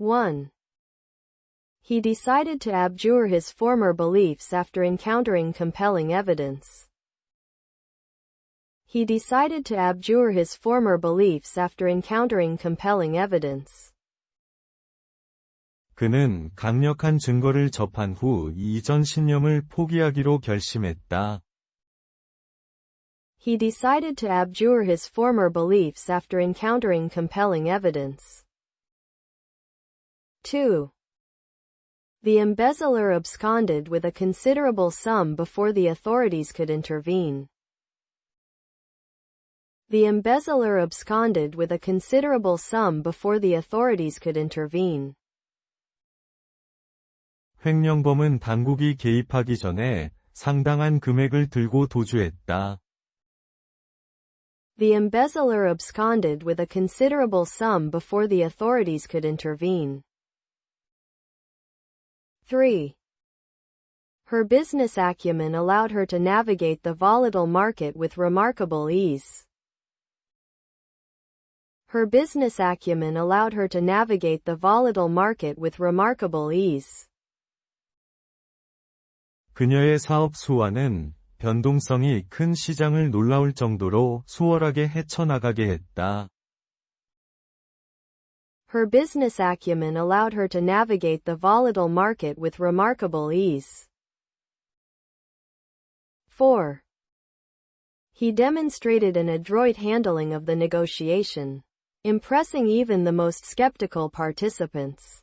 1. He decided to abjure his former beliefs after encountering compelling evidence. He decided to abjure his former beliefs after encountering compelling evidence. 그는 강력한 증거를 접한 후 이전 신념을 포기하기로 결심했다. He decided to abjure his former beliefs after encountering compelling evidence. 2. The embezzler absconded with a considerable sum before the authorities could intervene. The embezzler absconded with a considerable sum before the authorities could intervene. 횡령범은 당국이 개입하기 전에 상당한 금액을 들고 도주했다. The embezzler absconded with a considerable sum before the authorities could intervene. 3. Her business acumen allowed her to navigate the volatile market with remarkable ease. Her business acumen allowed her to navigate the volatile market with remarkable ease. 그녀의 사업 수완은 변동성이 큰 시장을 놀라울 정도로 수월하게 헤쳐나가게 했다. Her business acumen allowed her to navigate the volatile market with remarkable ease. 4. He demonstrated an adroit handling of the negotiation, impressing even the most skeptical participants.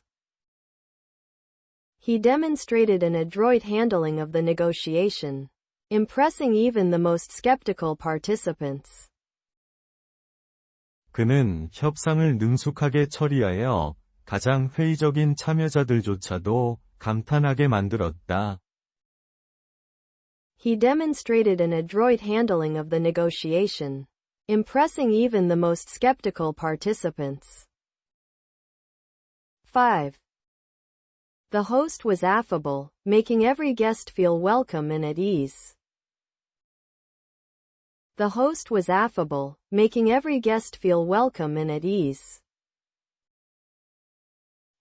He demonstrated an adroit handling of the negotiation, impressing even the most skeptical participants. 그는 협상을 능숙하게 처리하여 가장 회의적인 참여자들조차도 감탄하게 만들었다. He demonstrated an adroit handling of the negotiation, impressing even the most skeptical participants. 5. The host was affable, making every guest feel welcome and at ease. The host was affable, making every guest feel welcome and at ease.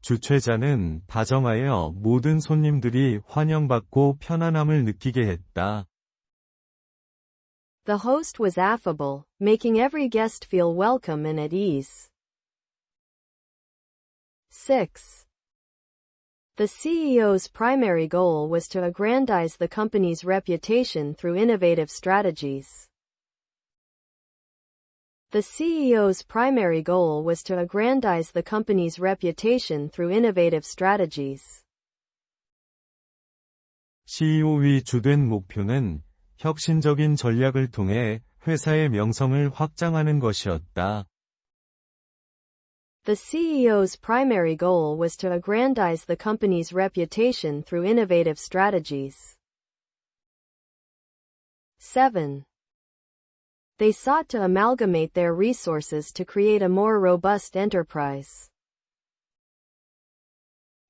주최자는 다정하여 모든 손님들이 환영받고 편안함을 느끼게 했다. The host was affable, making every guest feel welcome and at ease. 6. The CEO's primary goal was to aggrandize the company's reputation through innovative strategies. The CEO's primary goal was to aggrandize the company's reputation through innovative strategies. CEO의 주된 목표는 혁신적인 전략을 통해 회사의 명성을 확장하는 것이었다. The CEO's primary goal was to aggrandize the company's reputation through innovative strategies. 7. They sought to amalgamate their resources to create a more robust enterprise.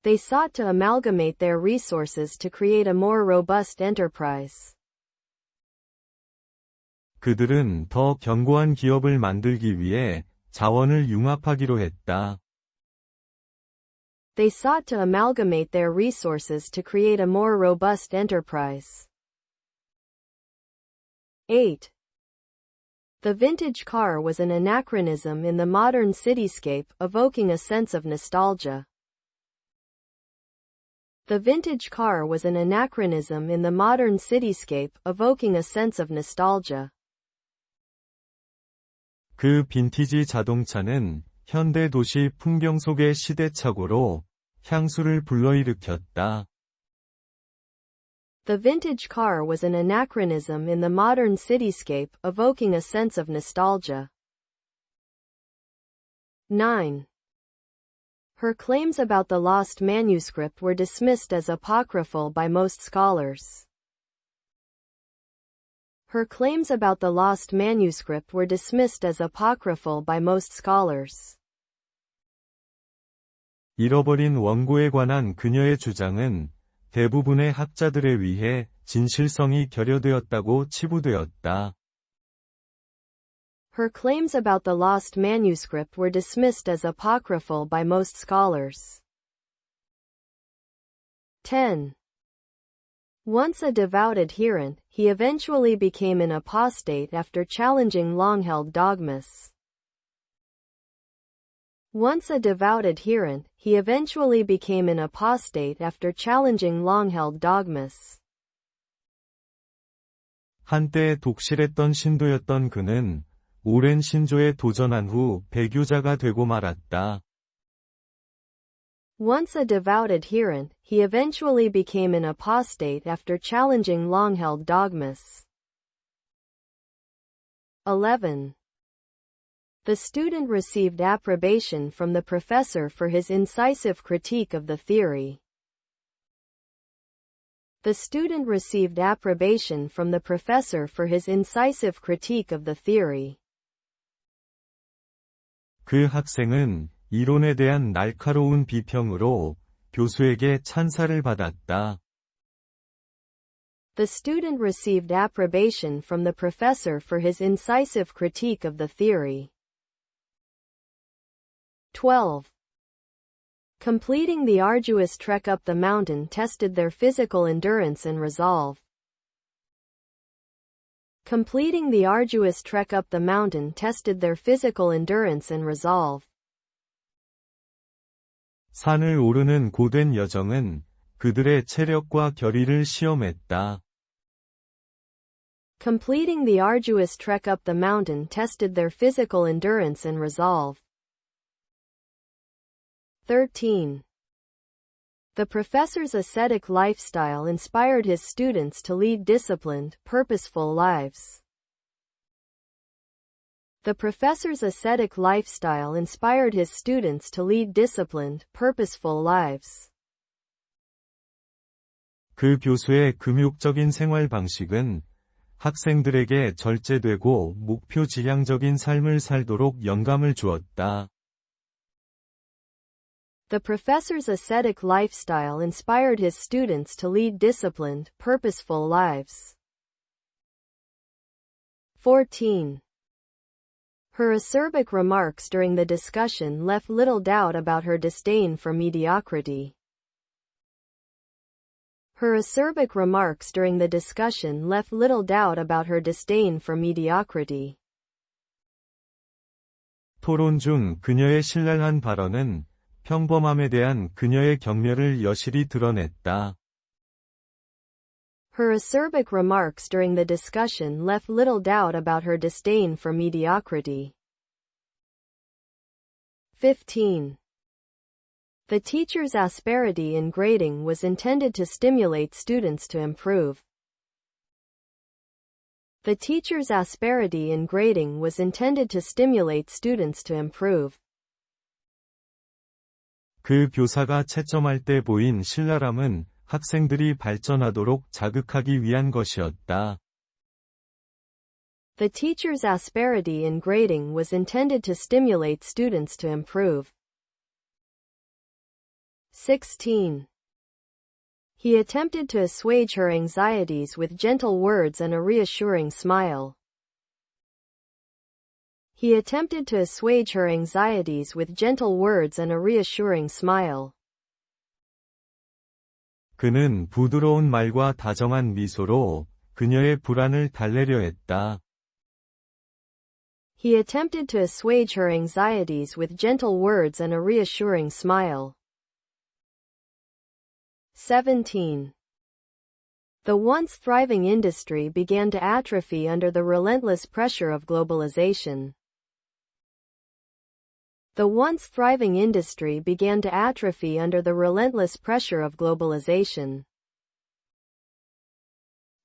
They sought to amalgamate their resources to create a more robust enterprise. 그들은 더 견고한 기업을 만들기 위해 자원을 융합하기로 했다. They sought to amalgamate their resources to create a more robust enterprise. 8. The vintage car was an anachronism in the modern cityscape, evoking a sense of nostalgia. The vintage car was an anachronism in the modern cityscape, evoking a sense of nostalgia. 그 빈티지 자동차는 현대 도시 풍경 속의 시대착오로 향수를 불러일으켰다. The vintage car was an anachronism in the modern cityscape, evoking a sense of nostalgia. 9. Her claims about the lost manuscript were dismissed as apocryphal by most scholars. Her claims about the lost manuscript were dismissed as apocryphal by most scholars. 잃어버린 원고에 관한 그녀의 주장은 대부분의 학자들에 의해 진실성이 결여되었다고 치부되었다. Her claims about the lost manuscript were dismissed as apocryphal by most scholars. 10. Once a devout adherent, he eventually became an apostate after challenging long-held dogmas. Once a devout adherent, he eventually became an apostate after challenging long-held dogmas. 한때 독실했던 신도였던 그는 오랜 신조에 도전한 후 배교자가 되고 말았다. Once a devout adherent, he eventually became an apostate after challenging long-held dogmas. 11. The student received approbation from the professor for his incisive critique of the theory. The student received approbation from the professor for his incisive critique of the theory. 그 학생은 이론에 대한 날카로운 비평으로 교수에게 찬사를 받았다. The student received approbation from the professor for his incisive critique of the theory. 12. Completing the arduous trek up the mountain tested their physical endurance and resolve. Completing the arduous trek up the mountain tested their physical endurance and resolve. 산을 오르는 고된 여정은 그들의 체력과 결의를 시험했다. Completing the arduous trek up the mountain tested their physical endurance and resolve. 13. The professor's ascetic lifestyle inspired his students to lead disciplined, purposeful lives. The professor's ascetic lifestyle inspired his students to lead disciplined, purposeful lives. 그 교수의 금욕적인 생활 방식은 학생들에게 절제되고 목표 지향적인 삶을 살도록 영감을 주었다. The professor's ascetic lifestyle inspired his students to lead disciplined, purposeful lives. 14. Her acerbic remarks during the discussion left little doubt about her disdain for mediocrity. Her acerbic remarks during the discussion left little doubt about her disdain for mediocrity. 토론 중 그녀의 신랄한 발언은 평범함에 대한 그녀의 경멸을 여실히 드러냈다. Her acerbic remarks during the discussion left little doubt about her disdain for mediocrity. 15. The teacher's asperity in grading was intended to stimulate students to improve. The teacher's asperity in grading was intended to stimulate students to improve. 그 교사가 채점할 때 보인 신랄함은 학생들이 발전하도록 자극하기 위한 것이었다. The teacher's asperity in grading was intended to stimulate students to improve. 16. He attempted to assuage her anxieties with gentle words and a reassuring smile. He attempted to assuage her anxieties with gentle words and a reassuring smile. 그는 부드러운 말과 다정한 미소로 그녀의 불안을 달래려 했다. He attempted to assuage her anxieties with gentle words and a reassuring smile. 17. The once thriving industry began to atrophy under the relentless pressure of globalization. The once thriving industry began to atrophy under the relentless pressure of globalization.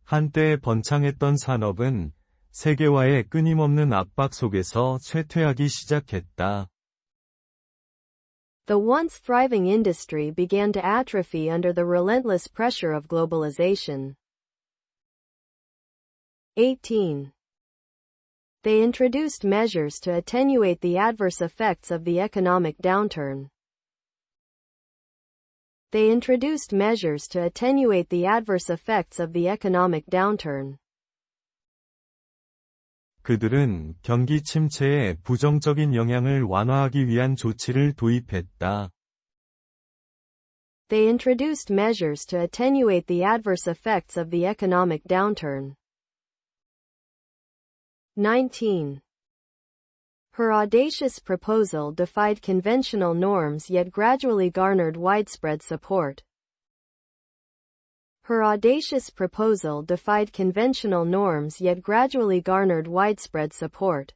한때 번창했던 산업은 세계화의 끊임없는 압박 속에서 쇠퇴하기 시작했다. The once thriving industry began to atrophy under the relentless pressure of globalization. 18. They introduced measures to attenuate the adverse effects of the economic downturn. They introduced measures to attenuate the adverse effects of the economic downturn. 그들은 경기 침체의 부정적인 영향을 완화하기 위한 조치를 도입했다. They introduced measures to attenuate the adverse effects of the economic downturn. 19. Her audacious proposal defied conventional norms yet gradually garnered widespread support. Her audacious proposal defied conventional norms yet gradually garnered widespread support.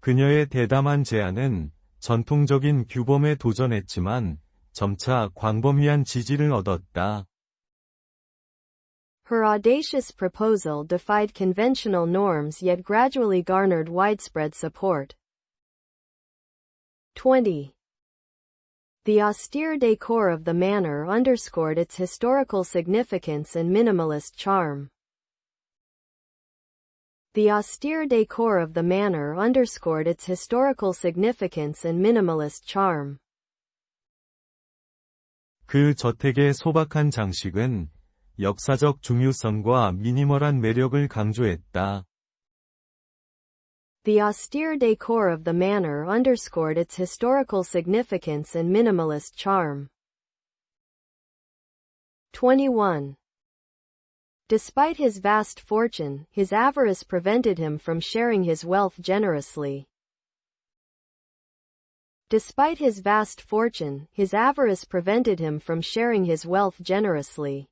그녀의 대담한 제안은 전통적인 규범에 도전했지만 점차 광범위한 지지를 얻었다. Her audacious proposal defied conventional norms yet gradually garnered widespread support. 20. The austere decor of the manor underscored its historical significance and minimalist charm. The austere decor of the manor underscored its historical significance and minimalist charm. 그 저택의 소박한 장식은 역사적 중요성과 미니멀한 매력을 강조했다. The austere decor of the manor underscored its historical significance and minimalist charm. 21. Despite his vast fortune, his avarice prevented him from sharing his wealth generously. Despite his vast fortune, his avarice prevented him from sharing his wealth generously.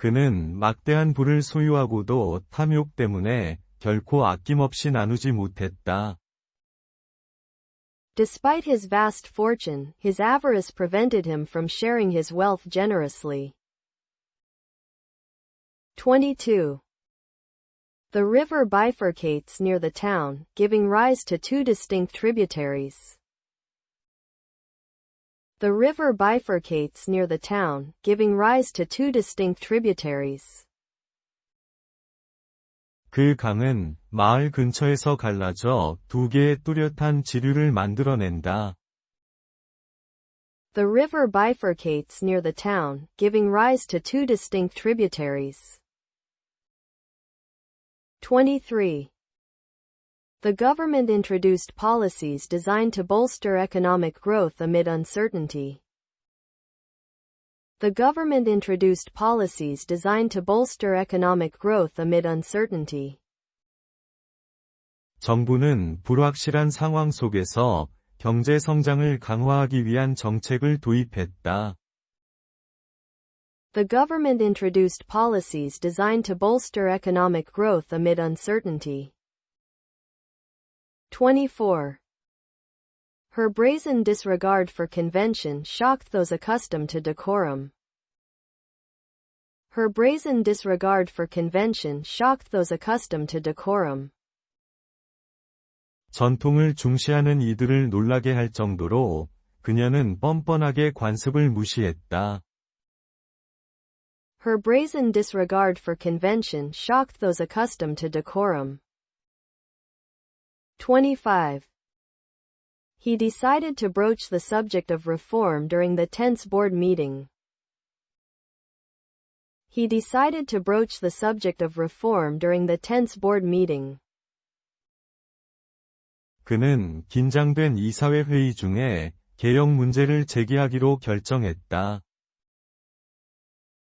그는 막대한 부를 소유하고도 탐욕 때문에 결코 아낌없이 나누지 못했다. Despite his vast fortune, his avarice prevented him from sharing his wealth generously. 22. The river bifurcates near the town, giving rise to two distinct tributaries. The river bifurcates near the town, giving rise to two distinct tributaries. 그 강은 마을 근처에서 갈라져 두 개의 뚜렷한 지류를 만들어낸다. The river bifurcates near the town, giving rise to two distinct tributaries. 23. The government introduced policies designed to bolster economic growth amid uncertainty. The government introduced policies designed to bolster economic growth amid uncertainty. 정부는 불확실한 상황 속에서 경제 성장을 강화하기 위한 정책을 도입했다. The government introduced policies designed to bolster economic growth amid uncertainty. 24. Her brazen disregard for convention shocked those accustomed to decorum. Her brazen disregard for convention shocked those accustomed to decorum. 전통을 중시하는 이들을 놀라게 할 정도로 그녀는 뻔뻔하게 관습을 무시했다. Her brazen disregard for convention shocked those accustomed to decorum. 25. He decided to broach the subject of reform during the tense board meeting. He decided to broach the subject of reform during the tense board meeting. 그는 긴장된 이사회 회의 중에 개혁 문제를 제기하기로 결정했다.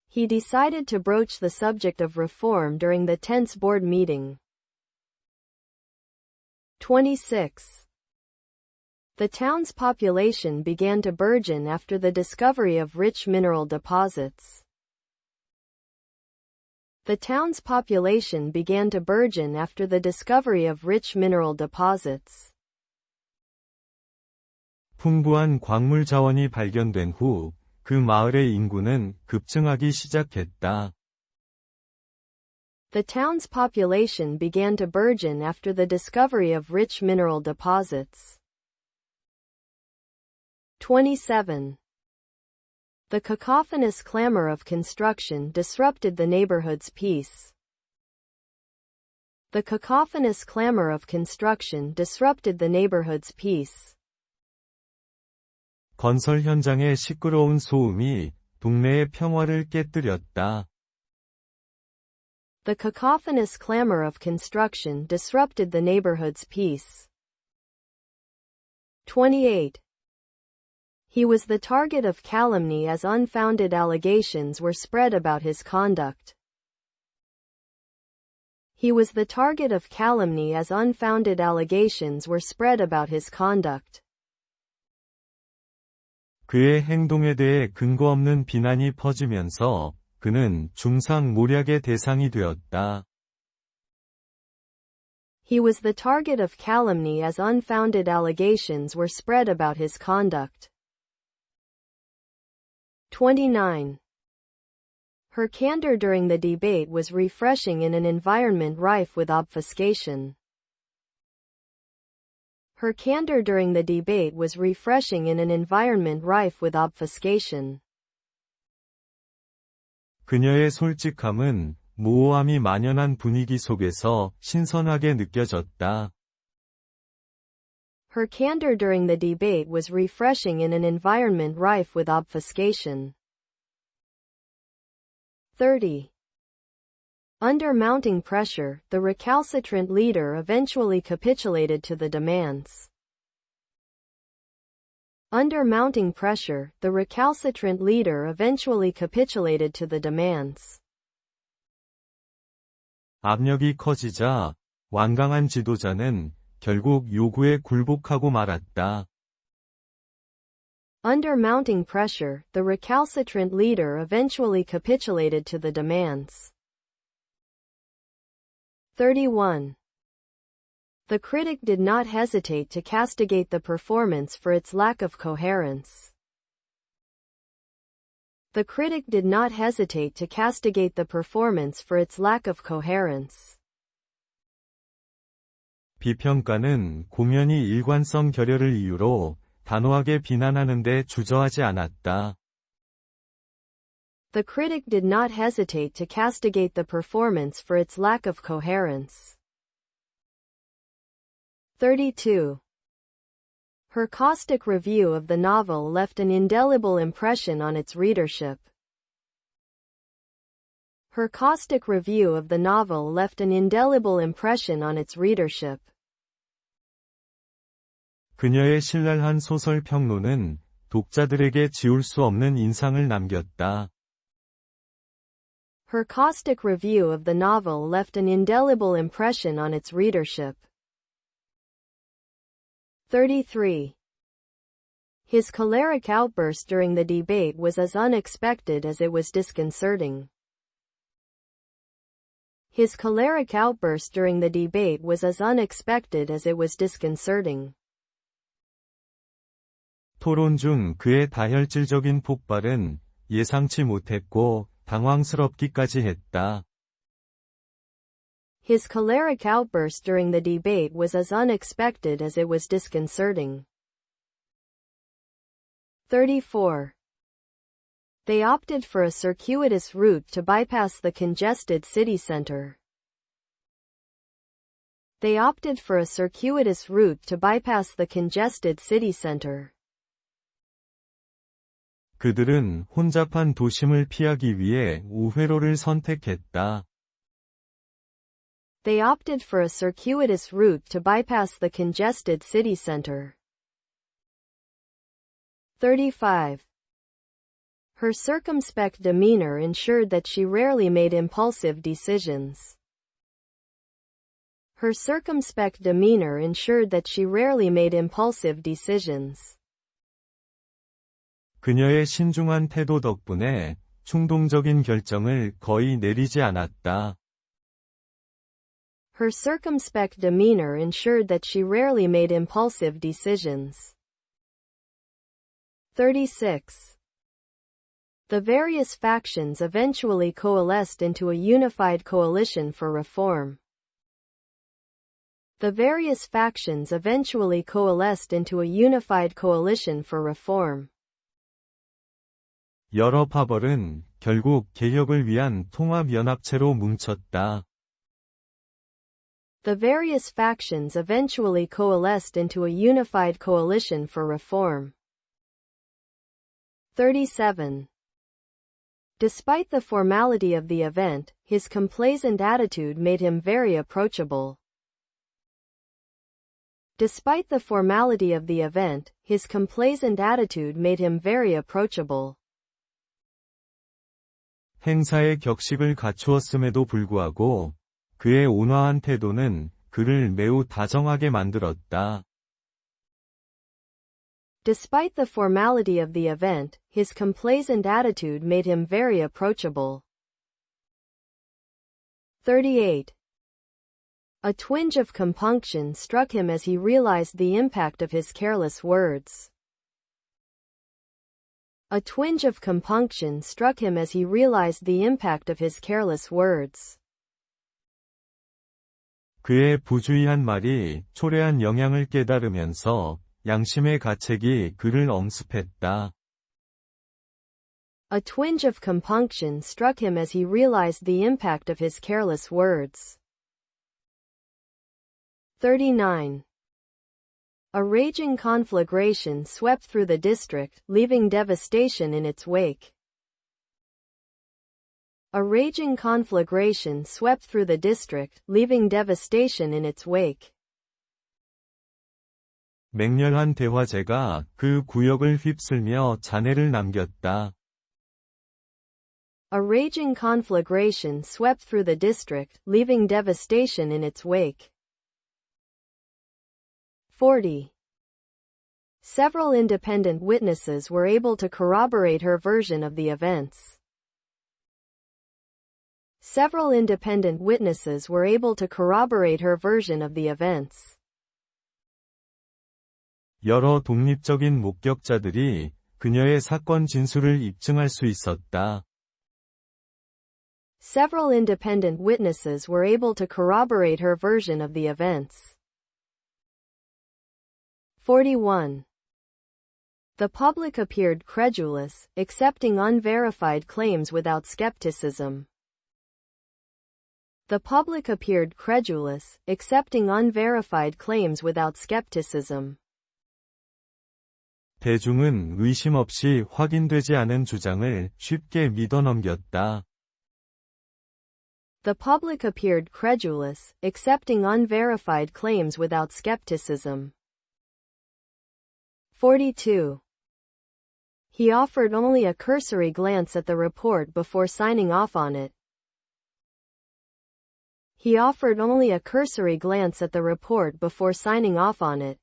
He decided to broach the subject of reform during the tense board meeting. 26. The town's population began to burgeon after the discovery of rich mineral deposits. The town's population began to burgeon after the discovery of rich mineral deposits. 풍부한 광물 자원이 발견된 후, 그 마을의 인구는 급증하기 시작했다. The town's population began to burgeon after the discovery of rich mineral deposits. 27. The cacophonous clamor of construction disrupted the neighborhood's peace. The cacophonous clamor of construction disrupted the neighborhood's peace. 건설 현장의 시끄러운 소음이 동네의 평화를 깨뜨렸다. The cacophonous clamor of construction disrupted the neighborhood's peace. 28. He was the target of calumny as unfounded allegations were spread about his conduct. He was the target of calumny as unfounded allegations were spread about his conduct. 그의 행동에 대해 근거 없는 비난이 퍼지면서 그는 중상모략의 대상이 되었다. He was the target of calumny as unfounded allegations were spread about his conduct. 29. Her candor during the debate was refreshing in an environment rife with obfuscation. Her candor during the debate was refreshing in an environment rife with obfuscation. 그녀의 솔직함은 모호함이 만연한 분위기 속에서 신선하게 느껴졌다. Her candor during the debate was refreshing in an environment rife with obfuscation. 30. Under mounting pressure, the recalcitrant leader eventually capitulated to the demands. Under mounting pressure, the recalcitrant leader eventually capitulated to the demands. 압력이 커지자 완강한 지도자는 결국 요구에 굴복하고 말았다. Under mounting pressure, the recalcitrant leader eventually capitulated to the demands. 31. The critic did not hesitate to castigate the performance for its lack of coherence. The critic did not hesitate to castigate the performance for its lack of coherence. 비평가는 공연이 일관성 결여를 이유로 단호하게 비난하는데 주저하지 않았다. The critic did not hesitate to castigate the performance for its lack of coherence. 32. Her caustic review of the novel left an indelible impression on its readership. Her caustic review of the novel left an indelible impression on its readership. 그녀의 신랄한 소설 평론은 독자들에게 지울 수 없는 인상을 남겼다. Her caustic review of the novel left an indelible impression on its readership. 33. His choleric outburst during the debate was as unexpected as it was disconcerting. His choleric outburst during the debate was as unexpected as it was disconcerting. 토론 중 그의 다혈질적인 폭발은 예상치 못했고 당황스럽기까지 했다. His choleric outburst during the debate was as unexpected as it was disconcerting. 34. They opted for a circuitous route to bypass the congested city center. They opted for a circuitous route to bypass the congested city center. 그들은 혼잡한 도심을 피하기 위해 우회로를 선택했다. They opted for a circuitous route to bypass the congested city center. 35. Her circumspect demeanor ensured that she rarely made impulsive decisions. Her circumspect demeanor ensured that she rarely made impulsive decisions. 그녀의 신중한 태도 덕분에 충동적인 결정을 거의 내리지 않았다. Her circumspect demeanor ensured that she rarely made impulsive decisions. 36. The various factions eventually coalesced into a unified coalition for reform. The various factions eventually coalesced into a unified coalition for reform. 여러 파벌은 결국 개혁을 위한 통합연합체로 뭉쳤다. The various factions eventually coalesced into a unified coalition for reform. 37. Despite the formality of the event, his complacent attitude made him very approachable. Despite the formality of the event, his complacent attitude made him very approachable. 행사의 격식을 갖추었음에도 불구하고 그의 온화한 태도는 그를 매우 다정하게 만들었다. Despite the formality of the event, his complacent attitude made him very approachable. 38. A twinge of compunction struck him as he realized the impact of his careless words. A twinge of compunction struck him as he realized the impact of his careless words. 그의 부주의한 말이 초래한 영향을 깨달으면서 양심의 가책이 그를 엄습했다. A twinge of compunction struck him as he realized the impact of his careless words. 39. A raging conflagration swept through the district, leaving devastation in its wake. A raging conflagration swept through the district, leaving devastation in its wake. 맹렬한 대화제가 그 구역을 휩쓸며 잔해를 남겼다. A raging conflagration swept through the district, leaving devastation in its wake. 40. Several independent witnesses were able to corroborate her version of the events. Several independent witnesses were able to corroborate her version of the events. 여러 독립적인 목격자들이 그녀의 사건 진술을 입증할 수 있었다. Several independent witnesses were able to corroborate her version of the events. 41. The public appeared credulous, accepting unverified claims without skepticism. The public appeared credulous, accepting unverified claims without skepticism. 대중은 의심 없이 확인되지 않은 주장을 쉽게 믿어넘겼다. The public appeared credulous, accepting unverified claims without skepticism. 42. He offered only a cursory glance at the report before signing off on it. He offered only a cursory glance at the report before signing off on it.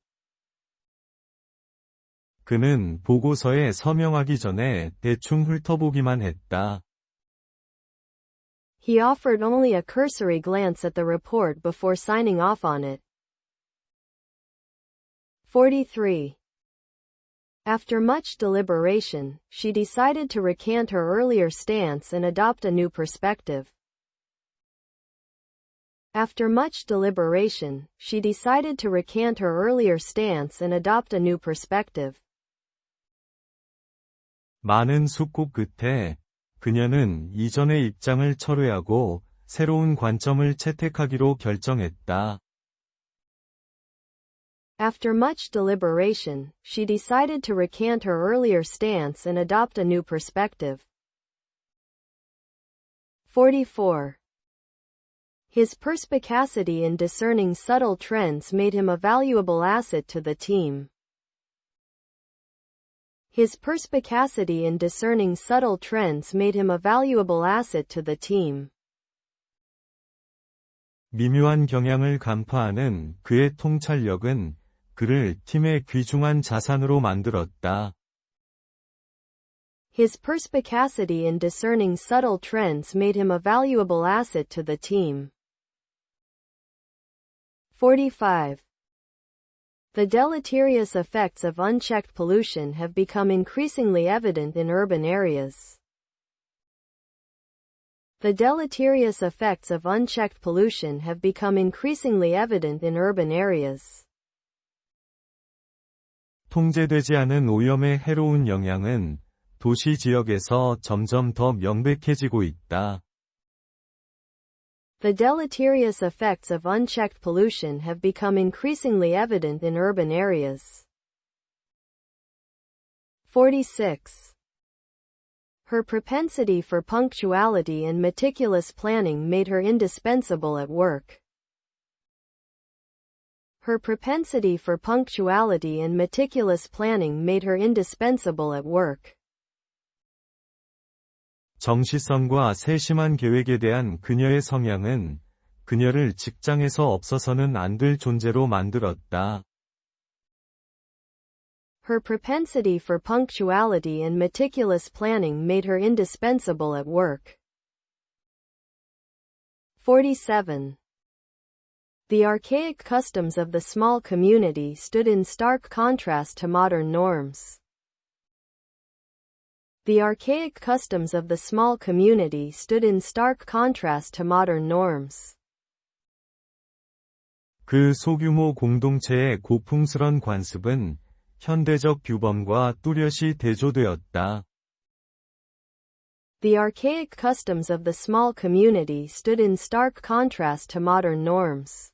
그는 보고서에 서명하기 전에 대충 훑어보기만 했다. He offered only a cursory glance at the report before signing off on it. 43. After much deliberation, she decided to recant her earlier stance and adopt a new perspective. After much deliberation, she decided to recant her earlier stance and adopt a new perspective. 많은 숙고 끝에 그녀는 이전의 입장을 철회하고 새로운 관점을 채택하기로 결정했다. After much deliberation, she decided to recant her earlier stance and adopt a new perspective. 44. His perspicacity in discerning subtle trends made him a valuable asset to the team. His perspicacity in discerning subtle trends made him a valuable asset to the team. 미묘한 경향을 간파하는 그의 통찰력은 그를 팀의 귀중한 자산으로 만들었다. His perspicacity in discerning subtle trends made him a valuable asset to the team. 45. The deleterious effects of unchecked pollution have become increasingly evident in urban areas. The deleterious effects of unchecked pollution have become increasingly evident in urban areas. 통제되지 않은 오염의 해로운 영향은 도시 지역에서 점점 더 명백해지고 있다. The deleterious effects of unchecked pollution have become increasingly evident in urban areas. 46. Her propensity for punctuality and meticulous planning made her indispensable at work. Her propensity for punctuality and meticulous planning made her indispensable at work. 정시성과 세심한 계획에 대한 그녀의 성향은 그녀를 직장에서 없어서는 안 될 존재로 만들었다. Her propensity for punctuality and meticulous planning made her indispensable at work. 47. The archaic customs of the small community stood in stark contrast to modern norms. The archaic customs of the small community stood in stark contrast to modern norms. 그 소규모 공동체의 고풍스런 관습은 현대적 규범과 뚜렷이 대조되었다. The archaic customs of the small community stood in stark contrast to modern norms.